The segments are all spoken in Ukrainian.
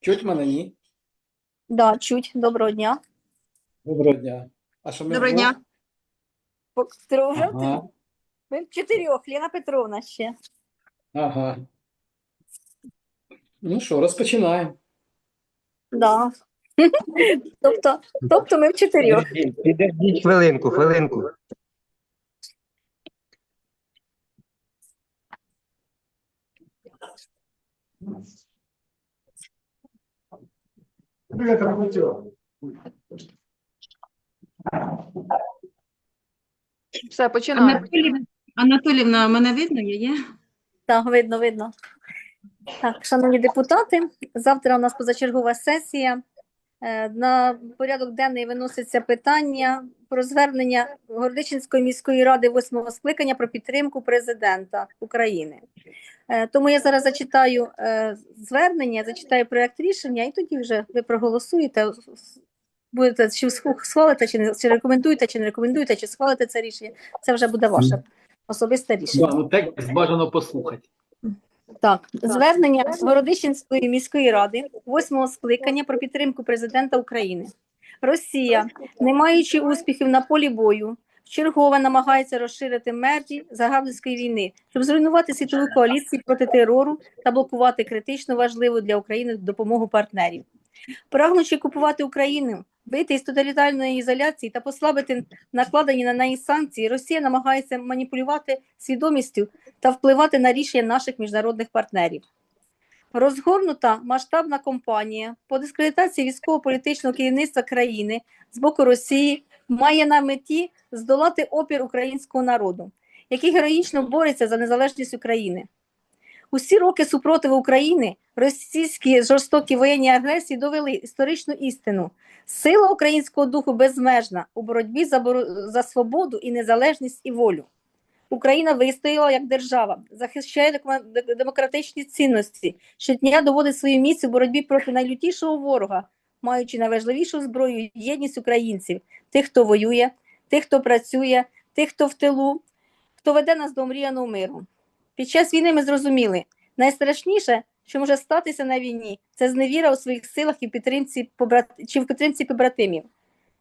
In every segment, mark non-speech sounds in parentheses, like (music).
Чуть мене ні? Да, чуть. Доброго дня. Доброго дня. А що ми Доброго дня. Дружимо. Ага, Ми в чотирьох, Лена Петровна ще. ага. Ну що, розпочинаємо. Да. (laughs) Тобто, тобто ми в чотирьох. Підождіть, підождіть хвилинку, хвилинку. Все, починаємо. Анатолівна, Анатолівна, мене видно, я є? Так, видно, видно. Так, шановні депутати, завтра у нас позачергова сесія. Е, На порядок денний виноситься питання про звернення Городичинської міської ради восьмого скликання про підтримку президента України. Е, Тому я зараз зачитаю е, звернення, зачитаю проект рішення, і тоді вже ви проголосуєте. Будете чи схвалите, чи не чи рекомендуєте, чи не рекомендуєте, чи схвалите це рішення. Це вже буде ваше особисте рішення. Ну текст бажано послухати. Так, звернення Городищенської міської ради восьмого скликання про підтримку президента України. Росія, не маючи успіхів на полі бою, вчергове намагається розширити межі загарбницької війни, щоб зруйнувати світову коаліцію проти терору та блокувати критично важливу для України допомогу партнерів. Прагнучи купувати Україну, вийти із тоталітарної ізоляції та послабити накладені на неї санкції, Росія намагається маніпулювати свідомістю та впливати на рішення наших міжнародних партнерів. Розгорнута масштабна кампанія по дискредитації військово-політичного керівництва країни з боку Росії має на меті здолати опір українського народу, який героїчно бореться за незалежність України. Усі роки супротиву України російські жорстокі воєнні агресії довели історичну істину. Сила українського духу безмежна у боротьбі за, боро- за свободу і незалежність і волю. Україна вистояла як держава, захищає демократичні цінності, щодня доводить свою місію в боротьбі проти найлютішого ворога, маючи найважливішу зброю єдність українців, тих, хто воює, тих, хто працює, тих, хто в тилу, хто веде нас до омріяного миру. Під час війни ми зрозуміли, найстрашніше, що може статися на війні, це зневіра у своїх силах і підтримці чи в підтримці побратимів.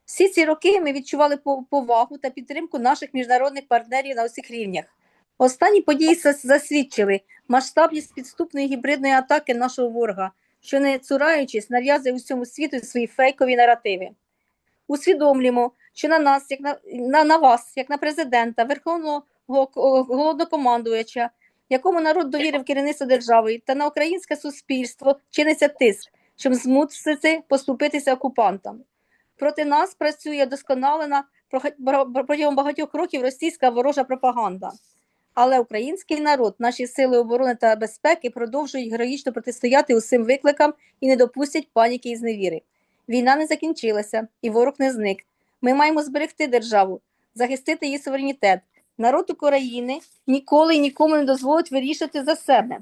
Всі ці роки ми відчували повагу та підтримку наших міжнародних партнерів на усіх рівнях. Останні події засвідчили масштабність підступної гібридної атаки нашого ворога, що не цураючись, нав'язує усьому світу свої фейкові наративи. Усвідомлюємо, що на нас, як на, на, на вас, як на президента, верховного го- головнокомандуюча, якому народ довірив керівництво держави, та на українське суспільство чиниться тиск, щоб змусити поступитися окупантам. Проти нас працює досконалена протягом багатьох років російська ворожа пропаганда. Але український народ, наші сили оборони та безпеки продовжують героїчно протистояти усім викликам і не допустять паніки і зневіри. Війна не закінчилася, і ворог не зник. Ми маємо зберегти державу, захистити її суверенітет. Народ України ніколи і нікому не дозволить вирішити за себе.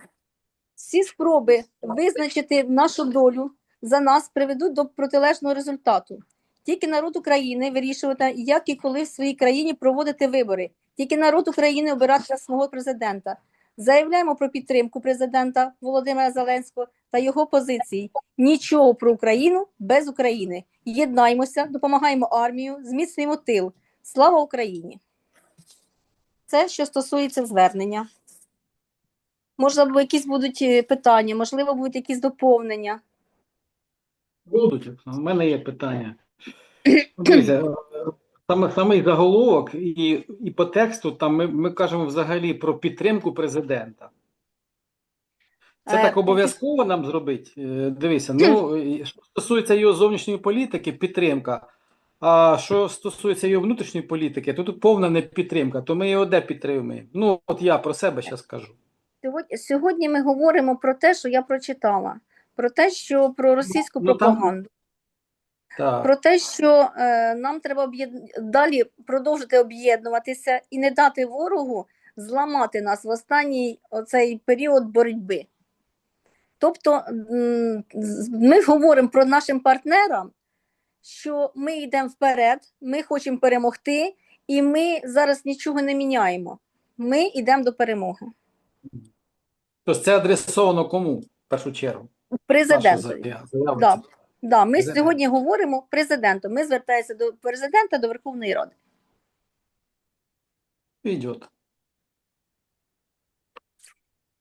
Всі спроби визначити нашу долю за нас приведуть до протилежного результату. Тільки народ України вирішувати, як і коли в своїй країні проводити вибори. Тільки народ України обирати свого президента. Заявляємо про підтримку президента Володимира Зеленського та його позиції. Нічого про Україну без України. Єднаймося, допомагаємо армію, зміцнюємо тил. Слава Україні! Це що стосується звернення. Можливо, якісь будуть е, питання, можливо, будуть якісь доповнення. Будуть. У мене є питання. (clears throat) Дивіться, саме самий заголовок і, і по тексту там ми, ми кажемо взагалі про підтримку президента. Це Е, так обов'язково нам зробити. Е, Дивися, ну що стосується його зовнішньої політики, підтримка. А що стосується його внутрішньої політики, то тут повна не підтримка, то ми його де підтримуємо. Ну, от я про себе зараз скажу. Сьогодні, сьогодні ми говоримо про те, що я прочитала, про те, що про російську Ну, пропаганду, Так. про те, що е, нам треба об'єд- далі продовжити об'єднуватися і не дати ворогу зламати нас в останній оцей період боротьби. Тобто ми говоримо про нашим партнерам, що ми йдемо вперед, ми хочемо перемогти, і ми зараз нічого не міняємо. Ми йдемо до перемоги. Тобто це адресовано кому в першу чергу? Да. Да, ми Президент. сьогодні говоримо президенту. Ми звертаємося до президента, до Верховної Ради. Ідет.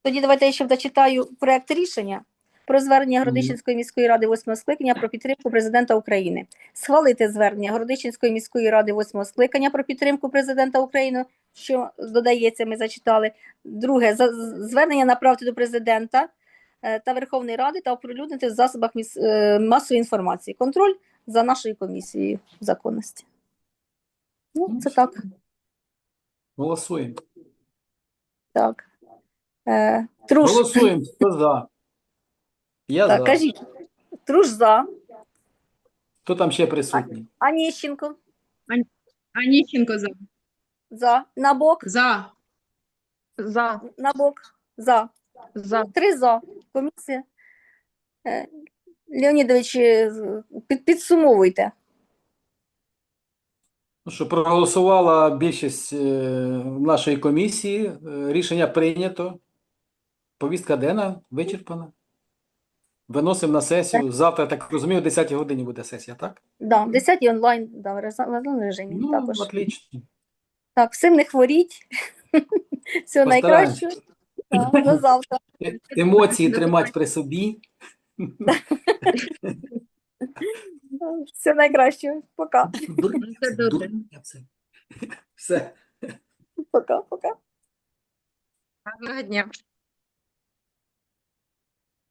Тоді давайте я ще дочитаю проект рішення про звернення Городищенської міської ради восьмого скликання про підтримку президента України. Схвалити звернення Городищенської міської ради восьмого скликання про підтримку президента України, що додається, ми зачитали. Друге, звернення направити до президента та Верховної Ради та оприлюднити в засобах міс- е, масової інформації. Контроль за нашою комісією законності. Ну, це так. Голосуємо. так. Е, Труш, Голосуємо. Хто за? Я так, за. кажіть. Труш за. Хто там ще присутній? Аніщенко Аніщенко за. за. Набок, За. За. набок, за. За. Три за. Комісія. Е, Леонідович, е, під, підсумовуйте. Ну що проголосувала більшість е, нашої комісії. Рішення прийнято. Повістка денна вичерпана. Виносимо на сесію. Завтра, так розумію, о 10 годині буде сесія, так? Да, в 10 онлайн, да, в онлайн режимі Ну, також. отлично. Так, всім не хворіть. (laughs) Всього найкращого. Да, До завтра. Е- Емоції тримати при собі. Все найкраще. Пока. Все. Пока, пока. Гарного дня.